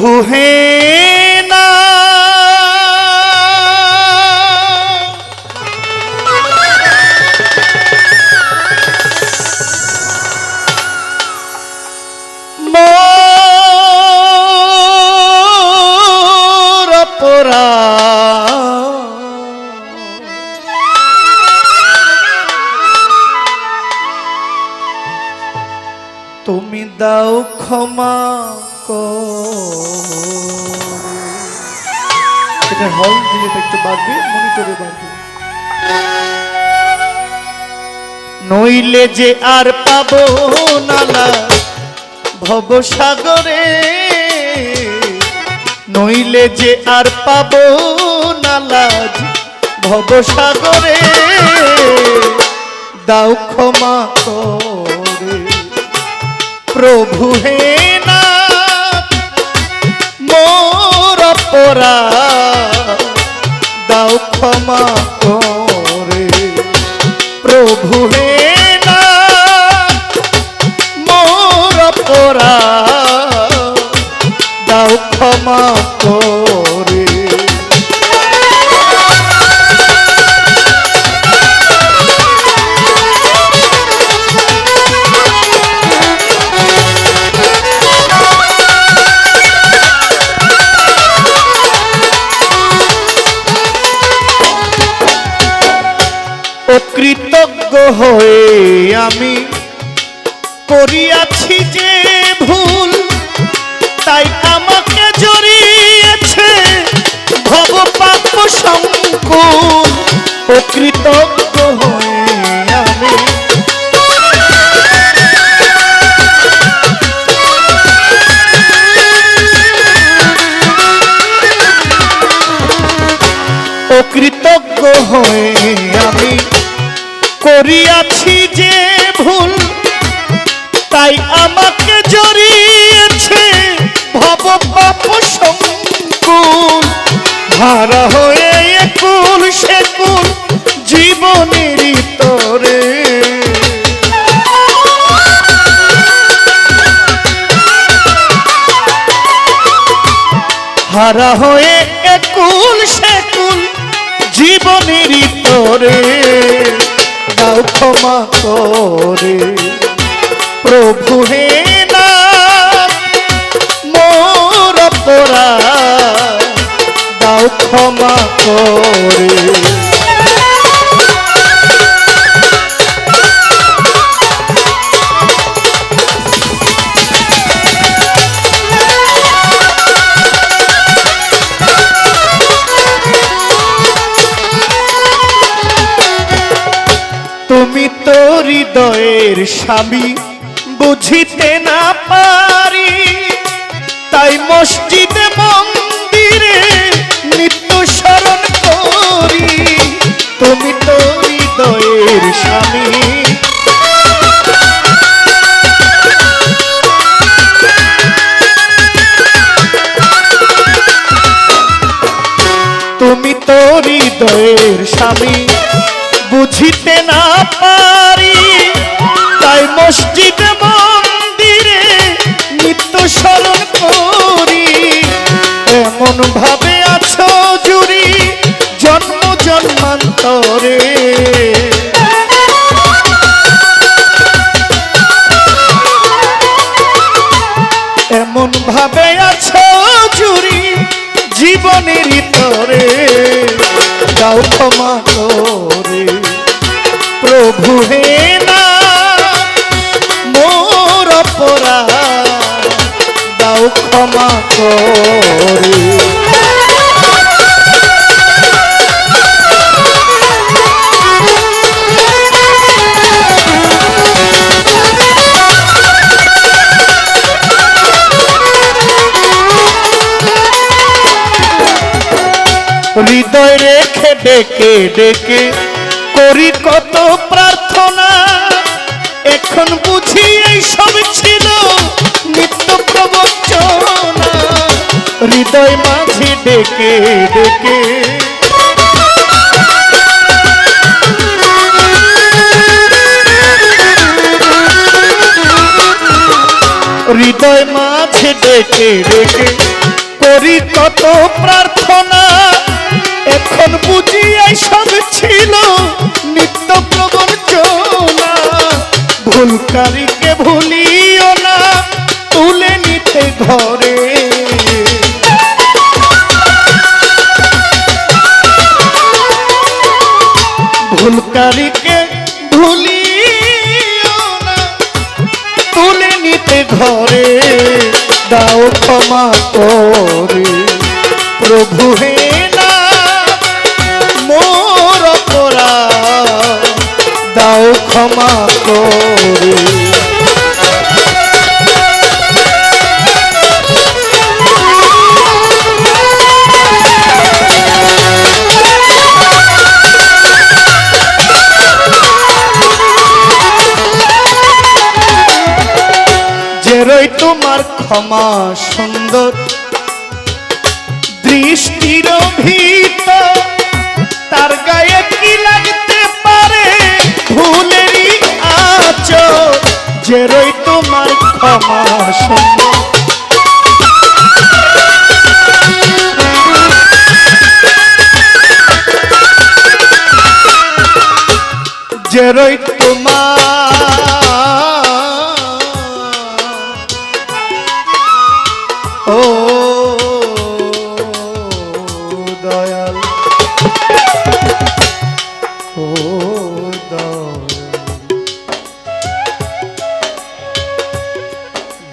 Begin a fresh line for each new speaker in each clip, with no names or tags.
প্রভু হে না তুমি দাও ক্ষমা। এটা হল দিলে একটু বাড়বে, মনিটরে বাড়বে। নইলে যে আর পাবো নালা ভবসাগরে, নইলে যে আর পাবো নালা ভবসাগরে, দাও ক্ষমা করে। প্রভু হে না মোর পরা দাও ক্ষমা করে। প্রভু হে না মোর পরা দাও ক্ষমা অকৃতজ্ঞ হারা হয়ে একুল সেকুল জীবনের তরে দাও ক্ষমা করে। প্রভু হে মোর দাও ক্ষমা করে। স্বামী বুঝিতে না পারি। তাই মসজিদে মন্দিরে নিত্য স্মরণ করি। তুমি তো হৃদয়ের স্বামী। তুমি তো হৃদয়ের স্বামী, বুঝিতে না পারি। মসজিদে মন্দিরে নিত্য স্মরণ করি। এমন ভাবে আছো জুড়ি জন্ম জন্মান্তরে। এমন ভাবে আছো জুড়ি জীবনের তরে দাও ক্ষমা করে। প্রভু হে না পরা দাও ক্ষমা করে। হৃদয় রেখে ডেকে ডেকে করি কত প্রার্থনা। এখন বুঝি এই সব হৃদয় মাঝে ডেকে ডেকে। হৃদয় মাঝে ডেকে ডেকে। করি কত প্রার্থনা, এখন বুঝি সব ছিল নিত্য প্রবঞ্চনা ভুলকারীকে ভুলিও না, তুলে নিতে ঘরে ভুলকারীকে ভুলিও না। তুলে নিতে ঘরে, দাও ক্ষমা করে। প্রভু হে না, মোর অপরাধ, দাও ক্ষমা করে। ক্ষমা সুন্দর। দৃষ্টির ভীত, তার গায়ে কি লাগতে পারে? ভুলেরই আচ যেরই তোমার ক্ষমা সুন্দর।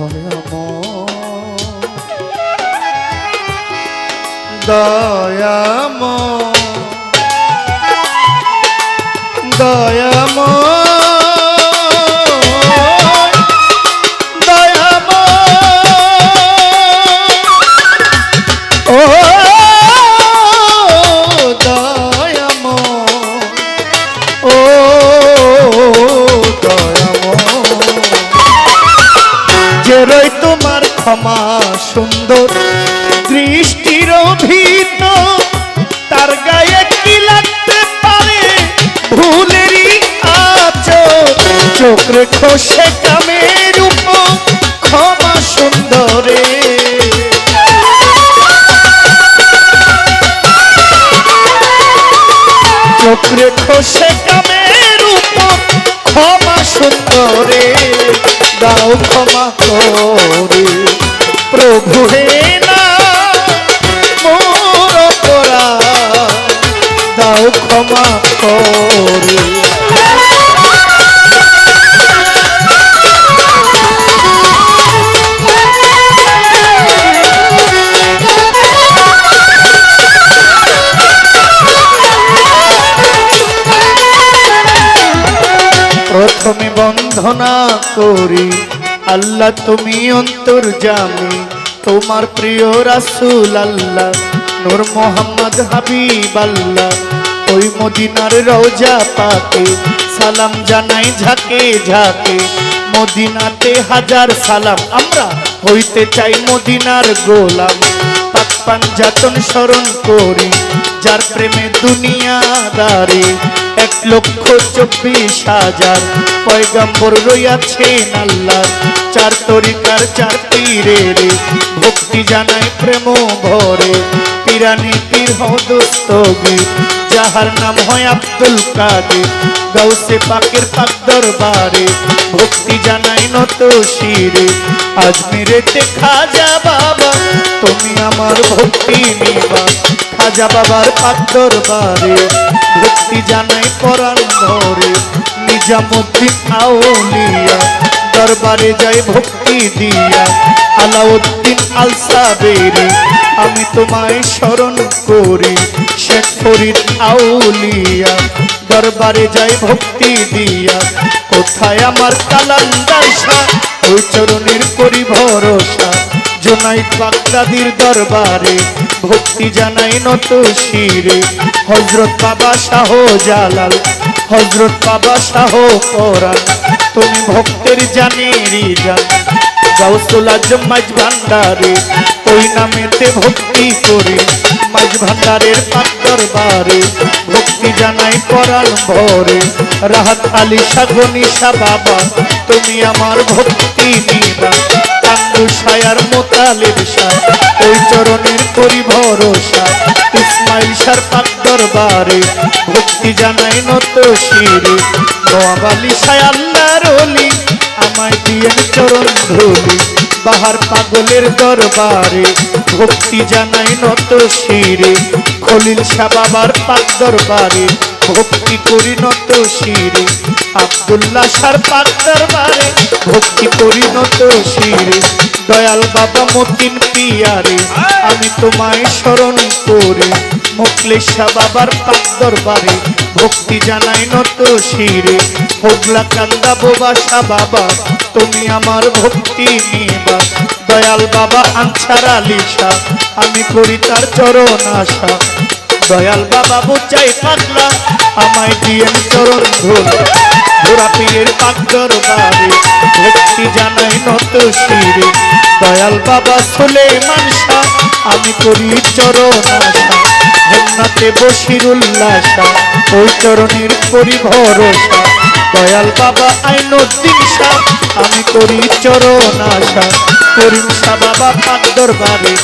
দয়াম দয়াম দয়াম ক্ষমা সুন্দর। দৃষ্টির ভীত তার গায়ে কি লাগতে পারে? ভুলেরই আচ চোখ রেখো সে কামের উপর ক্ষমা সুন্দরে। চোখ রেখো সে কামের উপর ক্ষমা সুন্দরে। দাও ক্ষমা প্রভু না মোর অপরাধ। দাও ক্ষমা করে। প্রথমে বন্ধনা করি আল্লাহ তুমি অন্তর জামি তোমার প্রিয় রাসুল আল্লাহ, নূর মোহাম্মদ হাবিব আল্লাহ। ওই মদিনার রওজা পাকে, সালাম জানাই ঝাঁকে ঝাঁকে। মদিনাতে হাজার সালাম, আমরা হইতে চাই মদিনার গোলাম। পাক পাঞ্জাতন স্মরণ করি, যার প্রেমে দুনিয়াদারে। এক লক্ষ চব্বিশ হাজার। পয়গম্বর রইয়াছেন আল্লাহ। চার তরিকার চার পীরে রে ভক্তি জানায় প্রেম ভরে। পিরানি পীর হদস্তগি যাহার নাম হয় আব্দুল কাদের। গৌসে পাকের পাক দরবারে ভক্তি জানাই নত শিরে। আজমিরেতে খাজা বাবা, তুমি আমার ভক্তি নিবা। খাজা বাবার পাক দরবারে ভক্তি জানাই পরাণ ধরে নিজামুদ্দিন আউলিয়া, দরবারে যাই ভক্তি দিয়া আলাউদ্দিন আল সাবেরি আমি তোমায় স্মরণ করি। শেখ ফরিদ আউলিয়া, দরবারে যাই ভক্তি দিয়া। কোথায় আমার কালান্দার শাহ ওই চরণের করি ভরসা জোনাই বাগদাদির দরবারে, ভক্তি জানাই নত শিরে। হজরত বাবা শাহ জালাল, হজরত বাবা শাহ কোরআন তুমি ভক্তের জানেরই জান গাউসুল আজম মাঝ ভান্ডারে, ওই নামেতে ভক্তি করে, মাঝ ভান্ডারের পাক দরবারে, ভক্তি জানাই করাল ভরে। রাহাত আলী সাগনিশা বাবা, তুমি আমার ভক্তি নিবা কান্দু সায়ার মোতা জালালের শাহ ওই চরণের করি ভরসা ইসমাইল সার পাক দরবারে। ভক্তি জানাই নত শিরে। নোয়াবালি সায় আল্লাহর অলি, আমায় দিয়ে চরণ ধুলি। বাহার পাগলের দরবারে, ভক্তি জানাই নত শিরে। খলিল শাহ বাবার পাক দরবারে, ভক্তি করি নত শিরে। আব্দুল্লাহ সার পাক দরবারে, ভক্তি করি নত শিরে। দয়াল বাবা, মতিন পিয়ারে, আমি তোমায় স্মরণ করে। মুকলেশা বাবার পাক দরবারে, ভক্তি জানাই নত শিরে। হোগলা কান্দা বোবাসা বাবা, তুমি আমার ভক্তি নিবা। দয়াল বাবা, আনসার আলিশা, আমি করি তার চরণ আশা। দয়াল বাবা বুচাই পাগলা, আমায় দিয়ে চরণ ধুল। ঘোরা পীর পাকর বাড়ি ভক্তি জানাই নত শিরে দয়াল বাবা ফুলে মানসা, আমি করি চরণ আশা। হেমনাতে বসিরুল্লাসা ওই চরণের করি ভরসা দয়াল বাবা আইনুদ্দিন শাহ, আমি করি চরণ আশা। করিম শাহ বাবা, পাক দরবারে,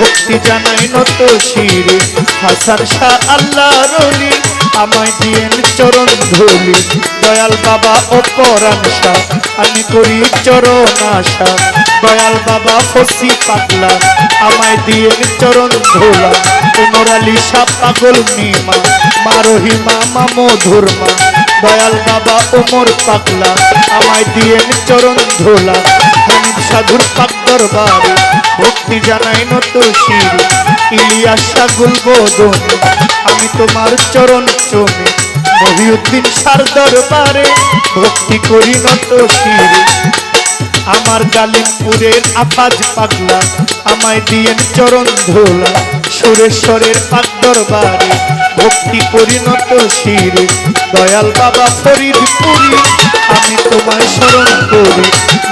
ভক্তি জানাই নত শিরে। হাসান শাহ আল্লাহ রলি আমায় দিয়েন চরণ ধুলি। দয়াল বাবা অপরাণ শাহ, আমি করি চরণ আশা। দয়াল বাবা, ফসি পাগলা, আমায় দিয়েন চরণ ধোলা। আলী শাহ পাগল নিমা মারহিমা মামো ধর্মা দয়াল বাবা ওমর পাগলা, আমায় দিয়ে চরণ ধোলা। হামিদ সাধুর পাক দরবারে ভক্তি জানাই নত শির। ইলিয়াস সাগুল বোধন আমি তোমার চরণ চমে মহিউদ্দিন সার দরবারে ভক্তি করি নত শির। আমার গালিমপুরের আফাজ পাগলা, আমায় দিয়েন চরণ ধোলা। সুরেশ্বরের পাক দরবারে ভক্তি পরিণত শিরে। দয়াল বাবা ফরিদপুরি, আমি তোমায় স্মরণ করি।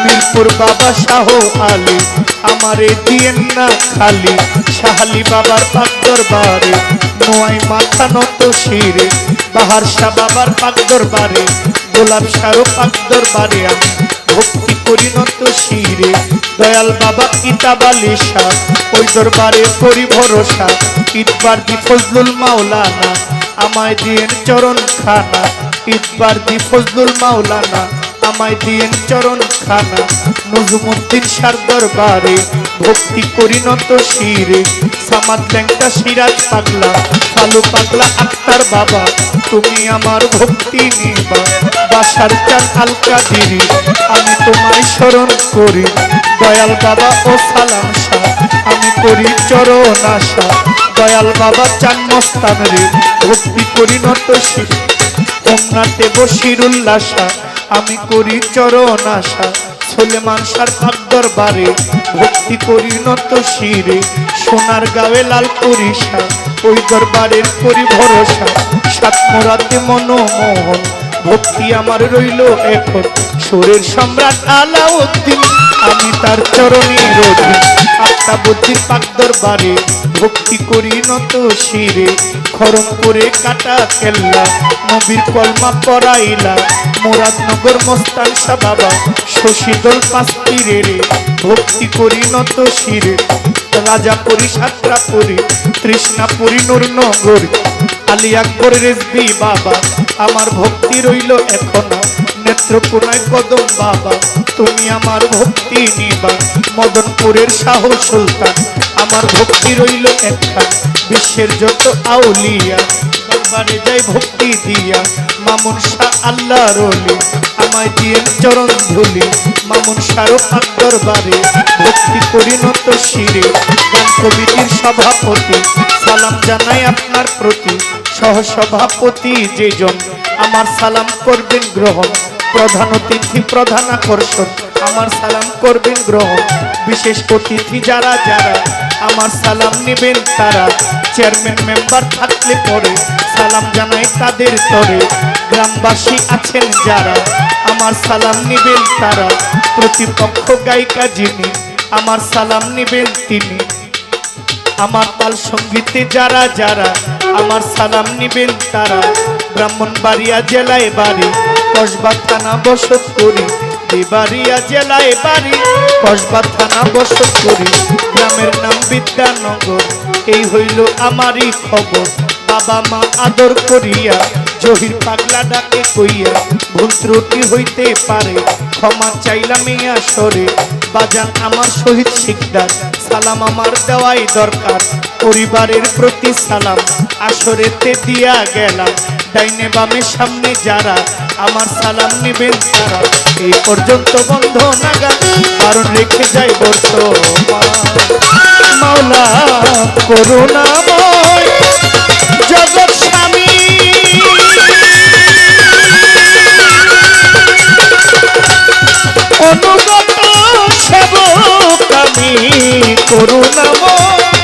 মিরপুর বাবা শাহ আলী, আমারে দিয়েন না খালি। শাহালি বাবার পাক দরবারে, নোয়াই মাথা নত শিরে। বাহার শাহ বাবার পাক দরবারে, গোলাপ শাহ পাক দরবারে আমি ভক্তি পরিণত শিরে। দয়াল বাবা শাহ ওই দরবারে করি ভরসা। ইতবার দি ফজলুল মাওলানা, আমায় দিয়ে চরণ খানা ইতবার দি ফজলুল মাওলানা আমায় দিয়েন চরণ খানা নজুমুদ্দিন সার দরবারে ভক্তি করি নত শিরে। সামাদ ল্যাংটা সিরাজ পাগলা কালু পাগলা আক্তার বাবা, তুমি আমার ভক্তি নিবা। বাসার চান আলকা দিরি আমি তোমায় স্মরণ করি। দয়াল বাবা, ও সালাম শাহ আমি করি চরণ আশা। দয়াল বাবা চান মস্তান রে, ভক্তি করি নত শির। ওমনাতে বসিরুল্লাসা আমি করি চরণ আশা, সোলেমান সার পাক দরবারে, ভক্তি করি নত শিরে, সোনার গাওয়ে লাল পরিষা, ওই দরবারের করি ভরসা, সাত মনোমোহন ভক্তি আমার রইল এখন। সুরের সম্রাট আলাউদ্দিন, আমি তার চরণে রোধি। আত্মা বুদ্ধির পাক দরবারে, ভক্তি করি নত শিরে। খরমপুরে কাটা কেল্লা, নবীর কলমা পড়াইলা মুরাদনগর মস্তান শাহ বাবা শশীদল পাস্তিরে রে ভক্তি করি নত শিরে। রাজাপুরী সাতরাপুরী, তৃষ্ণাপুরী নূরনগর। আলী আকবর রেজবি বাবা, আমার ভক্তি রইল এখনও নেত্রকোনায় কদম বাবা, তুমি আমার ভক্তি নিবা। মদনপুরের শাহ সুলতান, আমার ভক্তি রইল একখান বিশ্বের যত আউলিয়া, দরবারে যাই ভক্তি দিয়া। মামুন শাহ আল্লাহ রলি আমায় দিয়ে চরণ ধুলি। মামুন শাহরো দরবারে, ভক্তি পরিণত শিরে। কমিটির সভাপতি জানাই আপনার প্রতি সহসভাপতি যেজন। আমার সালাম করবেন গ্রহণ প্রধান অতিথি, প্রধান আকর্ষণ। আমার সালাম করবেন গ্রহণ বিশেষ অতিথি যারা যারা। আমার সালাম নেবেন তারা। চেয়ারম্যান, মেম্বার থাকলে পরে সালাম জানাই তাদের তরে। গ্রামবাসী আছেন যারা, আমার সালাম নেবেন তারা। প্রতিপক্ষ গায়িকা যিনি, আমার সালাম নেবেন তিনি। আমার তাল সঙ্গীতে যারা যারা আমার সালাম নিবেন তারা। ব্রাহ্মণবাড়িয়া জেলায় বাড়ি, কসবা থানা বসত করি বাড়িয়া জেলায় বাড়ি, কসবা থানা বসত করি গ্রামের নাম বিদ্যানগর, এই হইল আমারই খবর। বাবা মা আদর করিয়া, জহির পাগলা ডাকে কইয়া, ভুল ত্রুটি হইতে পারে, ক্ষমা চাইলাম এই আসরে বাজান আমার শহীদ শিকদার। সালাম আমার দেওয়াই দরকার। পরিবারের প্রতি সালাম। আসরেতে দিয়া গেলাম। ডাইনে বামে সামনে যারা, আমার সালাম নেবেন তারা। এই পর্যন্ত বন্ধ নাগা কারণ রেখে যাই বর্তমান। মাওলা, করুণাময় জগৎ স্বামী। আমি করুণাময়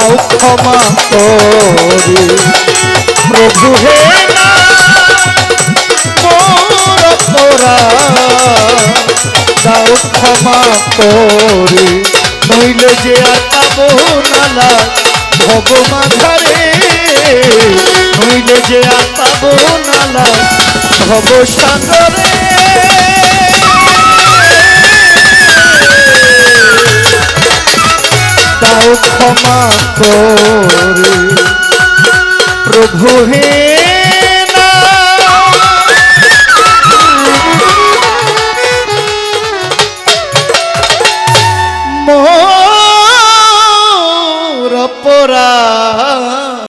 দাও ক্ষমা করে। প্রভু হে দাও ক্ষমা করে। নইলে যে আটাবো নালা ভগমাধারে নইলে যে আটাবো নালা ভব সাগরে ক্ষমা করে প্রভু হে